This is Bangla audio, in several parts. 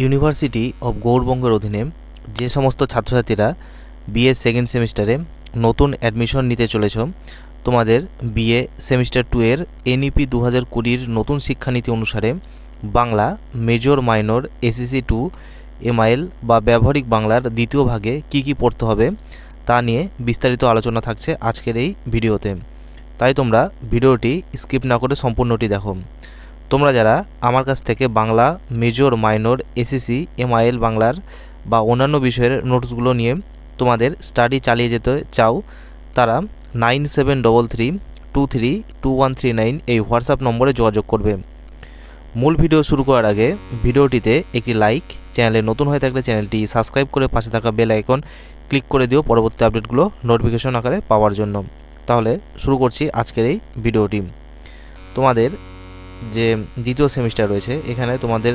ইউনিভার্সিটি অব গৌরবঙ্গের অধীনে যে সমস্ত ছাত্রছাত্রীরা বিএ সেকেন্ড সেমিস্টারে নতুন অ্যাডমিশন নিতে চলেছ, তোমাদের বিএ সেমিস্টার টু এর এনইপি দু হাজার কুড়ির নতুন শিক্ষানীতি অনুসারে Bangla major minor ACC two MIL বা ব্যবহারিক বাংলার দ্বিতীয় ভাগে কি কি পড়তে হবে তা নিয়ে বিস্তারিত আলোচনা থাকছে আজকের এই ভিডিওতে। তাই তোমরা ভিডিওটি স্কিপ না করে সম্পূর্ণটি দেখো। তোমরা যারা আমার কাছ থেকে Bangla, major, minor ACC MIL, বাংলার বা অন্যান্য বিষয়ের নোটসগুলো নিয়ে তোমাদের স্টাডি চালিয়ে যেতে চাও, তারা nine seven double three two three two one three nine এই হোয়াটসঅ্যাপ নম্বরে যোগাযোগ করবে। মূল ভিডিও শুরু করার আগে ভিডিওটিতে একটি লাইক, চ্যানেলে নতুন হয়ে থাকলে চ্যানেলটি সাবস্ক্রাইব করে পাশে থাকা বেল আইকন ক্লিক করে দিও পরবর্তী আপডেটগুলো নোটিফিকেশন আকারে পাওয়ার জন্য। তাহলে শুরু করছি আজকের এই ভিডিওটি। তোমাদের যে দ্বিতীয় সেমিস্টার রয়েছে, এখানে তোমাদের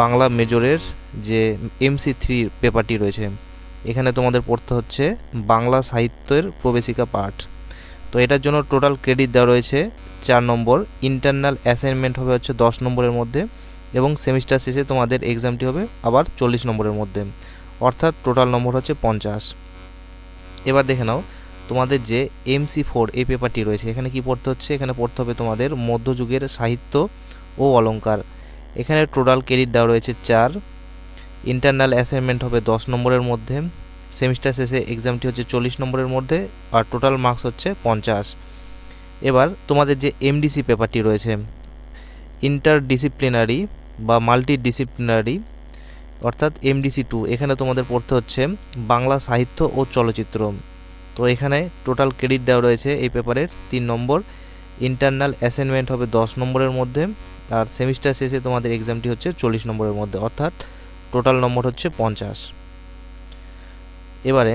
বাংলা মেজরের যে এমসি থ্রি পেপারটি রয়েছে, এখানে তোমাদের পড়তে হচ্ছে বাংলা সাহিত্যের প্রবেশিকা পাঠ। তো এটার জন্য টোটাল ক্রেডিট দেওয়া রয়েছে চার নম্বর ইন্টারনাল অ্যাসাইনমেন্ট হবে হচ্ছে দশ নম্বরের মধ্যে এবং সেমিস্টার শেষে তোমাদের এক্সামটি হবে আবার চল্লিশ নম্বরের মধ্যে। অর্থাৎ টোটাল নম্বর হচ্ছে পঞ্চাশ। এবার দেখে নাও তোমাদের যে এমসি ফোর এই পেপারটি রয়েছে, এখানে কি পড়তে হচ্ছে? এখানে পড়তে হবে তোমাদের মধ্যযুগের সাহিত্য ও অলঙ্কার। এখানে টোটাল ক্রেডিট দেওয়া রয়েছে চার। ইন্টারনাল অ্যাসাইনমেন্ট হবে দশ নম্বরের মধ্যে। সেমিস্টার শেষে এক্সামটি হচ্ছে চল্লিশ নম্বরের মধ্যে আর টোটাল মার্কস হচ্ছে পঞ্চাশ। এবার তোমাদের যে এমডিসি পেপারটি রয়েছে ইন্টার ডিসিপ্লিনারি বা মাল্টি ডিসিপ্লিনারি অর্থাৎ এমডিসি টু এখানে তোমাদের পড়তে হচ্ছে বাংলা সাহিত্য ও চলচ্চিত্র। তো এখানে টোটাল ক্রেডিট দেওয়া রয়েছে এই পেপারের তিন নম্বর। ইন্টারনাল অ্যাসাইনমেন্ট হবে দশ নম্বরের মধ্যে আর সেমিস্টার শেষে তোমাদের এক্সামটি হচ্ছে চল্লিশ নম্বরের মধ্যে, অর্থাৎ টোটাল নম্বর হচ্ছে পঞ্চাশ। এবারে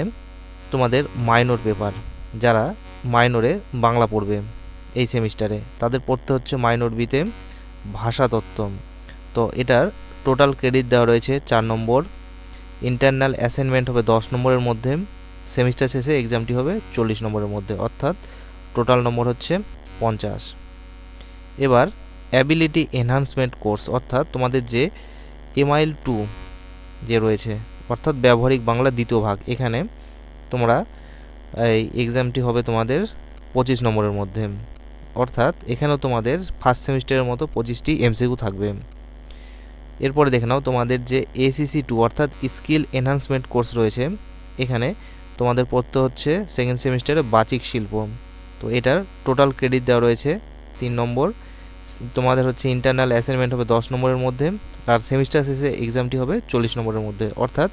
তোমাদের মাইনর পেপার যারা মাইনরে বাংলা পড়বে এই সেমিস্টারে তাদের পড়তে হচ্ছে মাইনর বিতে ভাষাতত্ত্ব তো এটার টোটাল ক্রেডিট দেওয়া রয়েছে চার নম্বর। ইন্টারনাল অ্যাসাইনমেন্ট হবে দশ নম্বরের মধ্যে সেমিস্টার শেষে এক্সামটি হবে চল্লিশ নম্বরের মধ্যে, অর্থাৎ টোটাল নম্বর হচ্ছে পঞ্চাশ। এবার অ্যাবিলিটি এনহান্সমেন্ট কোর্স অর্থাৎ তোমাদের যে এমআইল টু যে রয়েছে, অর্থাৎ ব্যবহারিক বাংলা দ্বিতীয় ভাগ, এখানে তোমরা এই এক্সামটি হবে তোমাদের পঁচিশ নম্বরের মধ্যে। অর্থাৎ এখানেও তোমাদের ফার্স্ট সেমিস্টারের মতো পঁচিশটি এমসিকিউ থাকবে। এরপরে দেখে নাও তোমাদের যে এসিসি টু অর্থাৎ স্কিল এনহান্সমেন্ট কোর্স রয়েছে, এখানে তোমাদের পড়তে হচ্ছে সেকেন্ড সেমিস্টারে বাচিক শিল্প। তো এটার টোটাল ক্রেডিট দেওয়া রয়েছে তিন নম্বর। তোমাদের হচ্ছে ইন্টারনাল অ্যাসাইনমেন্ট হবে দশ নম্বরের মধ্যে। আর সেমিস্টার শেষে এক্সামটি হবে চল্লিশ নম্বরের মধ্যে। অর্থাৎ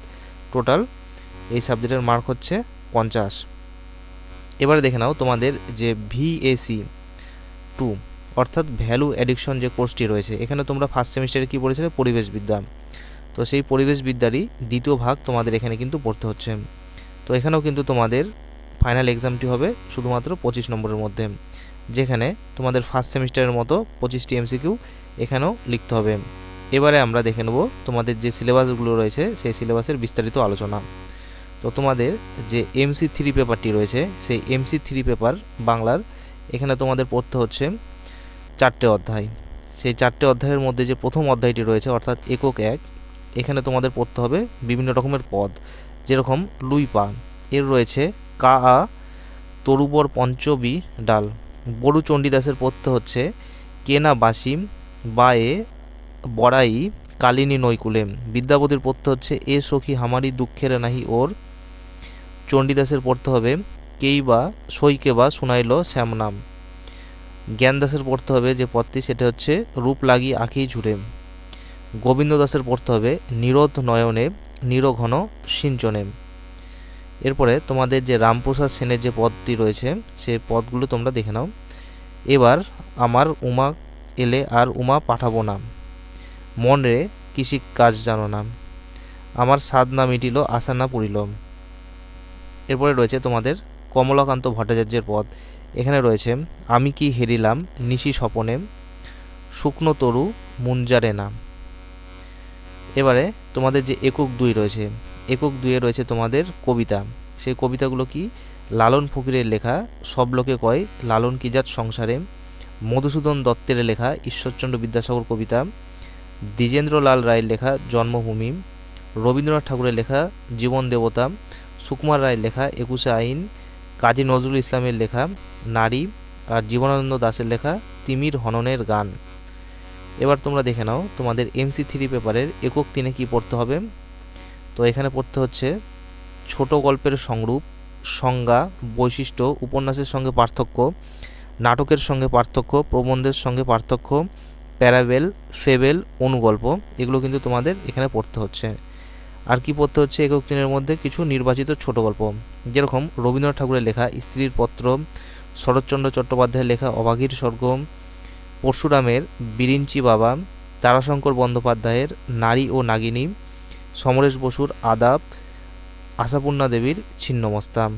টোটাল এই সাবজেক্টের মার্ক হচ্ছে পঞ্চাশ। এবারে দেখে নাও তোমাদের যে ভিএসি টু অর্থাৎ ভ্যালু অ্যাডিকশন যে কোর্সটি রয়েছে। এখানে তোমরা ফার্স্ট সেমিস্টারে কী পড়েছিলে? পরিবেশবিদ্যা। তো সেই পরিবেশবিদ্যারই দ্বিতীয় ভাগ তোমাদের এখানে কিন্তু পড়তে হচ্ছে। তো এখানেও কিন্তু তোমাদের ফাইনাল এক্সামটি হবে শুধুমাত্র পঁচিশ নম্বরের মধ্যে, যেখানে তোমাদের ফার্স্ট সেমিস্টারের মতো পঁচিশটি এমসিকিউ এখানেও লিখতে হবে। এবারে আমরা দেখে নেব তোমাদের যে সিলেবাসগুলো রয়েছে, সেই সিলেবাসের বিস্তারিত আলোচনা। তো তোমাদের যে এমসি থ্রি পেপারটি রয়েছে, সেই এমসি থ্রি পেপার বাংলার, এখানে তোমাদের পড়তে হচ্ছে চারটে অধ্যায়। সেই চারটে অধ্যায়ের মধ্যে যে প্রথম অধ্যায়টি রয়েছে, অর্থাৎ একক এক, এখানে তোমাদের পড়তে হবে বিভিন্ন রকমের পদ। যেরকম লুই পা এর রয়েছে কা আ তরুবর পঞ্চবি ডাল। বড়ু চণ্ডীদাসের পড়তে হচ্ছে কেনা বাসিম, বা এ বড়াই কালিনী নৈকুলেম। বিদ্যাপতির পড়তে হচ্ছে, এ সখী হামারি দুঃখের নাহি ওর। চণ্ডীদাসের পড়তে হবে, কেই বা সইকে বা শুনাইল শ্যামনাম। জ্ঞানদাসের পড়তে হবে যে পথটি, সেটা হচ্ছে, রূপ লাগি আঁখি ঝুড়ে গোবিন্দ দাসের পড়তে হবে, নিরোধ নয়নে নিরঘন সিঞ্চনেম। এরপরে তোমাদের যে রামপ্রসাদ সেনের যে পদটি রয়েছে, সেই পদগুলো তোমরা দেখে নাও। এবার আমার উমা এলে আর উমা পাঠাবো না। মনে কৃষি কাজ জানো না। আমার স্বাদ না মিটিল আশা না এরপরে রয়েছে তোমাদের কমলাকান্ত ভট্টাচার্যের পদ। এখানে রয়েছে, আমি কি হেরিলাম নিশি স্বপনে, শুকনো তরু মুঞ্জারে না। এবারে তোমাদের যে একক দুই রয়েছে, একক দুইয়ে রয়েছে তোমাদের কবিতা। সেই কবিতাগুলো কি? লালন ফকিরের লেখা, সব লোকে কয়, লালন কিজাত সংসারে? মধুসূদন দত্তের লেখা, ঈশ্বরচন্দ্র বিদ্যাসাগর কবিতা। দ্বিজেন্দ্রলাল রায়ের লেখা, জন্মভূমি। রবীন্দ্রনাথ ঠাকুরের লেখা, জীবন দেবতা। সুকুমার রায়ের লেখা, একুশে আইন। কাজী নজরুল ইসলামের লেখা, নারী। আর জীবনানন্দ দাসের লেখা, তিমির হননের গান। এবার তোমরা দেখে নাও তোমাদের এমসি থ্রি পেপারের একক তিনে কি পড়তে হবে। তো এখানে পড়তে হচ্ছে ছোট গল্পের সংরূপ, সংজ্ঞা, বৈশিষ্ট্য, উপন্যাসের সঙ্গে পার্থক্য, নাটকের সঙ্গে পার্থক্য, প্রবন্ধের সঙ্গে পার্থক্য, প্যারাবেল, ফেবেল, অনুগল্প এগুলো কিন্তু তোমাদের এখানে পড়তে হচ্ছে। আর কি পড়তে হচ্ছে একক দিনের মধ্যে? কিছু নির্বাচিত ছোট গল্প। যেরকম রবীন্দ্রনাথ ঠাকুরের লেখা স্ত্রীর পত্র, শরৎচন্দ্র চট্টোপাধ্যায়ের লেখা অবাগীর স্বর্গ পরশুরামের বিরিঞ্চি বাবা তারাশঙ্কর বন্দ্যোপাধ্যায়ের নারী ও নাগিনী সমরেশ বসুর আদাব আশাপূর্ণা দেবীর ছিন্নমস্তা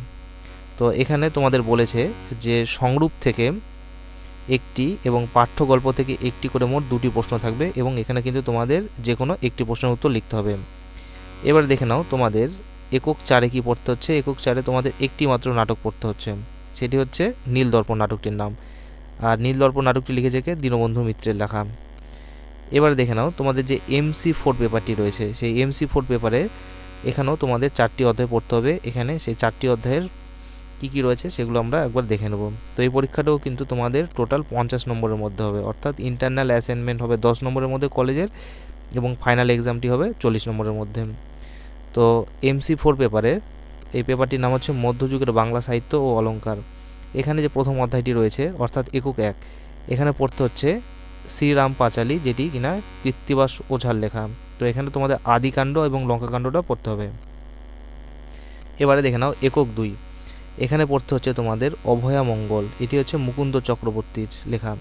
তো এখানে তোমাদের বলেছে যে সংরূপ থেকে একটি এবং পাঠ্য গল্প থেকে একটি করে মোট দুটি প্রশ্ন থাকবে এবং এখানে কিন্তু তোমাদের যে কোনো একটি প্রশ্নের উত্তর লিখতে হবে। এবার দেখে নাও তোমাদের একক চারে কি পড়তে হচ্ছে? একক চারে তোমাদের একটি মাত্র নাটক পড়তে হচ্ছে। সেটি হচ্ছে নীলদর্পণ নাটকটির নাম। আর নীলদর্পণ নাটকটি লিখেছে কে? দীনবন্ধু মিত্রের লেখা। এবার দেখে নাও, তোমাদের যে এমসি ফোর পেপারটি রয়েছে, সেই এমসি ফোর পেপারে এখানেও তোমাদের চারটি অধ্যায় পড়তে হবে। এখানে সেই চারটি অধ্যায়ের কী কী রয়েছে সেগুলো আমরা একবার দেখে নেব। তো এই পরীক্ষাটাও কিন্তু তোমাদের টোটাল পঞ্চাশ নম্বরের মধ্যে হবে। অর্থাৎ ইন্টারনাল অ্যাসাইনমেন্ট হবে দশ নম্বরের মধ্যে কলেজের এবং ফাইনাল এক্সামটি হবে চল্লিশ নম্বরের মধ্যে। তো এমসি ফোর পেপারে এই পেপারটির নাম হচ্ছে মধ্যযুগের বাংলা সাহিত্য ও অলঙ্কার এখানে যে প্রথম অধ্যায়টি রয়েছে, অর্থাৎ একক এক, এখানে পড়তে হচ্ছে শ্রীরাম পাঁচালী, যেটি কিনা কৃত্তিবাস ওঝার লেখা। তো এখানে তোমাদের আদিকাণ্ড এবং লঙ্কাকাণ্ডটা পড়তে হবে। এবারে দেখে নাও, একক দুই, এখানে পড়তে হচ্ছে তোমাদের অভয়া মঙ্গল, এটি হচ্ছে মুকুন্দ চক্রবর্তীর লেখা।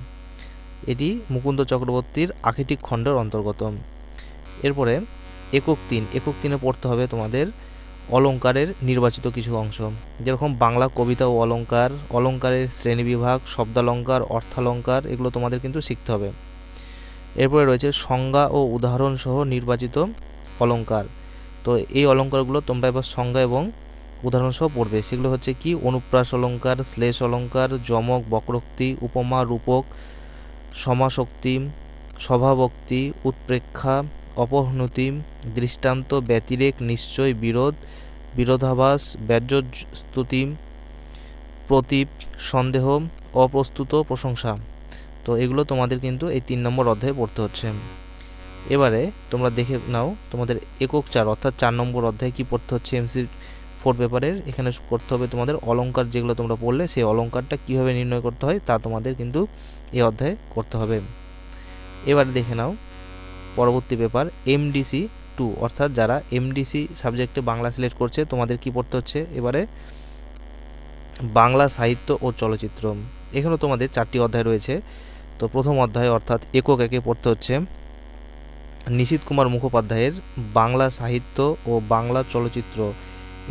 এটি মুকুন্দ চক্রবর্তীর আখিটিক খণ্ডের অন্তর্গত। এরপরে একক তিন, একক তিনে পড়তে হবে তোমাদের অলঙ্কারের নির্বাচিত কিছু অংশ। যেরকম বাংলা কবিতা ও অলঙ্কার, অলঙ্কারের শ্রেণীবিভাগ শব্দালঙ্কার, অর্থালঙ্কার, এগুলো তোমাদের কিন্তু শিখতে হবে। এরপরে রয়েছে সংজ্ঞা ও উদাহরণ সহ নির্বাচিত অলঙ্কার। তো এই অলঙ্কারগুলো তোমরা এবার সংজ্ঞা এবং উদাহরণ সহ পড়বে। সেগুলো হচ্ছে কি? অনুপ্রাস অলঙ্কার, শ্লেষ অলঙ্কার, যমক, বক্রোক্তি, উপমা, রূপক সমাশক্তি স্বভাবক্তি, উৎপ্রেক্ষা অপহনতি দৃষ্টান্ত ব্যতিরেক, নিশ্চয় বিরোধ, বিরোধাভাস ব্যাজ্যস্তুতি প্রতীপ সন্দেহ অপ্রস্তুত প্রশংসা। তো এগুলো তোমাদের কিন্তু এই তিন নম্বর অধ্যায়ে পড়তে হচ্ছে। এবারে তোমরা দেখে নাও তোমাদের একক চার, অর্থাৎ চার নম্বর অধ্যায়ে কি পড়তে হচ্ছে এমসি ফোর পেপারের এখানে করতে হবে তোমাদের অলঙ্কার যেগুলো তোমরা পড়লে, সেই অলঙ্কারটা কীভাবে নির্ণয় করতে হয় তা তোমাদের কিন্তু এই অধ্যায়ে করতে হবে। এবারে দেখে নাও পরবর্তী পেপার এমডিসি টু অর্থাৎ যারা এমডিসি সাবজেক্টে বাংলা সিলেক্ট করছে, তোমাদের কি পড়তে হচ্ছে? এবারে বাংলা সাহিত্য ও চলচ্চিত্র। এখানেও তোমাদের চারটি অধ্যায় রয়েছে। তো প্রথম অধ্যায়, অর্থাৎ একক একে পড়তে হচ্ছে, নিশীত কুমার মুখোপাধ্যায়ের বাংলা সাহিত্য ও বাংলা চলচ্চিত্র।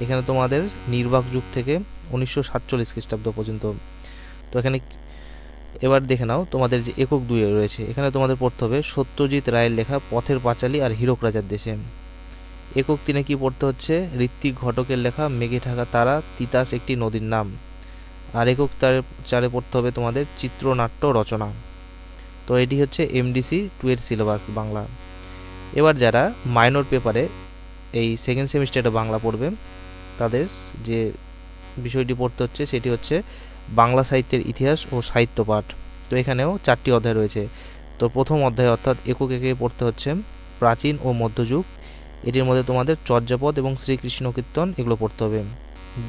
এখানে তোমাদের নির্বাক যুগ থেকে উনিশশো সাতচল্লিশ খ্রিস্টাব্দ পর্যন্ত। তো এখানে এবার দেখে নাও, তোমাদের যে একক দুয়ে রয়েছে, এখানে তোমাদের পড়তে হবে সত্যজিৎ রায়ের লেখা পথের পাঁচালী আর হীরক রাজার দেশে। একক তিনে কি পড়তে হচ্ছে? ঋত্বিক ঘটকের লেখা মেঘে ঢাকা তারা, তিতাস একটি নদীর নাম। আর একক তার চারে পড়তে হবে তোমাদের চিত্রনাট্য রচনা। তো এটি হচ্ছে এমডিসি টু এর সিলেবাস বাংলা। এবার যারা মাইনর পেপারে এই সেকেন্ড সেমিস্টারে বাংলা পড়বে, তাদের যে বিষয়টি পড়তে হচ্ছে, সেটি হচ্ছে বাংলা সাহিত্যের ইতিহাস ও সাহিত্য পাঠ। তো এখানেও চারটি অধ্যায় রয়েছে। তো প্রথম অধ্যায় অর্থাৎ একক একে পড়তে হচ্ছে প্রাচীন ও মধ্যযুগ। এটির মধ্যে তোমাদের চর্যাপদ এবং শ্রীকৃষ্ণ কীর্তন এগুলো পড়তে হবে।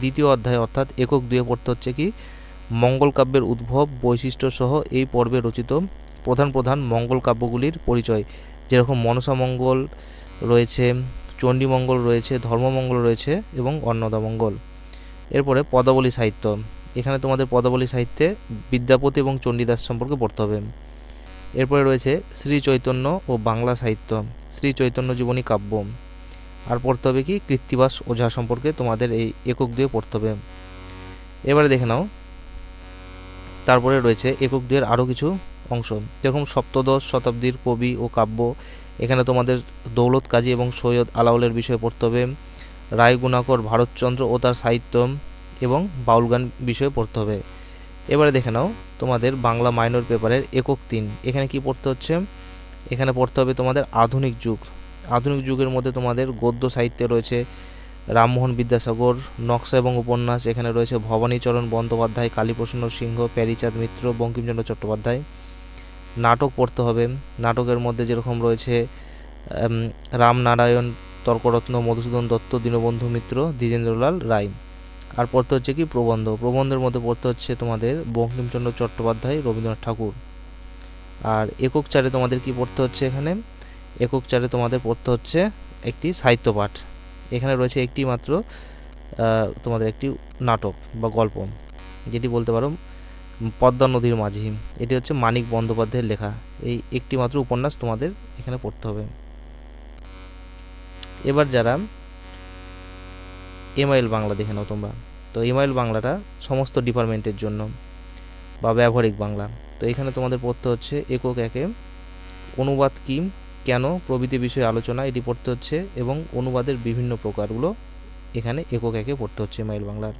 দ্বিতীয় অধ্যায় অর্থাৎ একক দুয়ে পড়তে হচ্ছে কি? মঙ্গল কাব্যের উদ্ভব, বৈশিষ্ট্য সহ এই পর্বে রচিত প্রধান প্রধান মঙ্গল কাব্যগুলির পরিচয়। যেরকম মনসা মঙ্গল রয়েছে চণ্ডীমঙ্গল রয়েছে, ধর্মমঙ্গল রয়েছে এবং অন্নদামঙ্গল এরপরে পদাবলী সাহিত্য। এখানে তোমাদের পদাবলী সাহিত্যে বিদ্যাপতি এবং চণ্ডীদাস সম্পর্কে পড়তে হবে। এরপরে রয়েছে শ্রী চৈতন্য ও বাংলা সাহিত্য, শ্রী চৈতন্য জীবনী কাব্য আর পড়তে হবে কি কৃত্তিবাস ওঝা সম্পর্কে তোমাদের এই একক দিয়ে পড়তে হবে। এবারে দেখে নাও। তারপরে রয়েছে একক দুয়ের আরও কিছু অংশ। যেরকম সপ্তদশ শতাব্দীর কবি ও কাব্য, এখানে তোমাদের দৌলত কাজী এবং সৈয়দ আলাউলের বিষয়ে পড়তে হবে। রায় গুণাকর ভারতচন্দ্র ও তার সাহিত্য এবং বাউল গান বিষয়ে পড়তে হবে। এবারে দেখে নাও তোমাদের বাংলা মাইনর পেপারের একক তিন। এখানে কি পড়তে হচ্ছে? এখানে পড়তে হবে তোমাদের আধুনিক যুগ। আধুনিক যুগের মধ্যে তোমাদের গদ্য সাহিত্যে রয়েছে রামমোহন বিদ্যাসাগর, নকশা এবং উপন্যাস, এখানে রয়েছে ভবানীচরণ বন্দ্যোপাধ্যায়, কালীপ্রসন্ন সিংহ, প্যারিচাঁদ মিত্র, বঙ্কিমচন্দ্র চট্টোপাধ্যায়। নাটক পড়তে হবে। নাটকের মধ্যে যেরকম রয়েছে রামনারায়ণ, তর্করত্ন, মধুসূদন দত্ত, দীনবন্ধু মিত্র, দ্বিজেন্দ্রলাল রায়। আর পড়তে হচ্ছে কি প্রবন্ধ। প্রবন্ধের মধ্যে পড়তে হচ্ছে তোমাদের বঙ্কিমচন্দ্র চট্টোপাধ্যায়, রবীন্দ্রনাথ ঠাকুর। আর একক চারে তোমাদের কি পড়তে হচ্ছে এখানে? একক চারে তোমাদের পড়তে হচ্ছে একটি সাহিত্য পাঠ। এখানে রয়েছে একটি মাত্র তোমাদের একটি নাটক বা গল্প, যেটি বলতে পারো পদ্মা নদীর মাঝি। এটি হচ্ছে মানিক বন্দ্যোপাধ্যায়ের লেখা। এই একটি মাত্র উপন্যাস তোমাদের এখানে পড়তে হবে। এবার যারা এমআইএল বাংলা দেখে নাও তোমরা। তো এমআইএল বাংলাটা সমস্ত ডিপার্টমেন্টের জন্য বা ব্যবহারিক বাংলা। তো এখানে তোমাদের পড়তে হচ্ছে একক একে অনুবাদ কি কেন, প্রভৃতি বিষয়ে আলোচনা, এটি পড়তে হচ্ছে এবং অনুবাদের বিভিন্ন প্রকারগুলো এখানে একক একে পড়তে হচ্ছে এমআইএল বাংলার।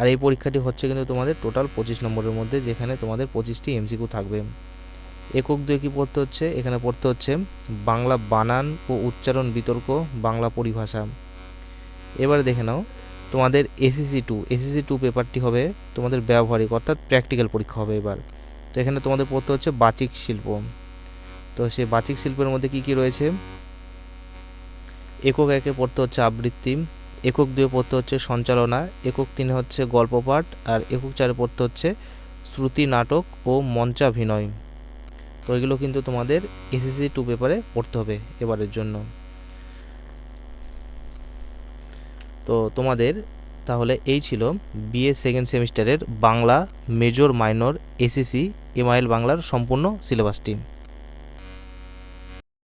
আর এই পরীক্ষাটি হচ্ছে কিন্তু তোমাদের টোটাল পঁচিশ নম্বরের মধ্যে, যেখানে তোমাদের পঁচিশটি এমসিকিউ থাকবে। একক দুয়ে কি পড়তে হচ্ছে? এখানে পড়তে হচ্ছে বাংলা বানান ও উচ্চারণ বিতর্ক, বাংলা পরিভাষা। এবারে দেখে নাও, তোমাদের এসিসি টু এসিসি টু পেপারটি হবে তোমাদের ব্যবহারিক, অর্থাৎ প্র্যাকটিক্যাল পরীক্ষা হবে এবার। তো এখানে তোমাদের পড়তে হচ্ছে বাচিক শিল্প। তো সেই বাচিক শিল্পের মধ্যে কি কি রয়েছে? একক একে পড়তে হচ্ছে আবৃত্তি, একক দুয়ে পড়তে হচ্ছে সঞ্চালনা, একক তিনে হচ্ছে গল্প পাঠ আর একক চারে পড়তে হচ্ছে শ্রুতি, নাটক ও মঞ্চাভিনয়। তো এগুলো কিন্তু তোমাদের এসএসসি টু পেপারে পড়তে হবে এবারের জন্য। তো তোমাদের তাহলে এই ছিল বিএ সেকেন্ড সেমিস্টারের Bangla major minor ACC MIL বাংলার সম্পূর্ণ সিলেবাস সিলেবাসটি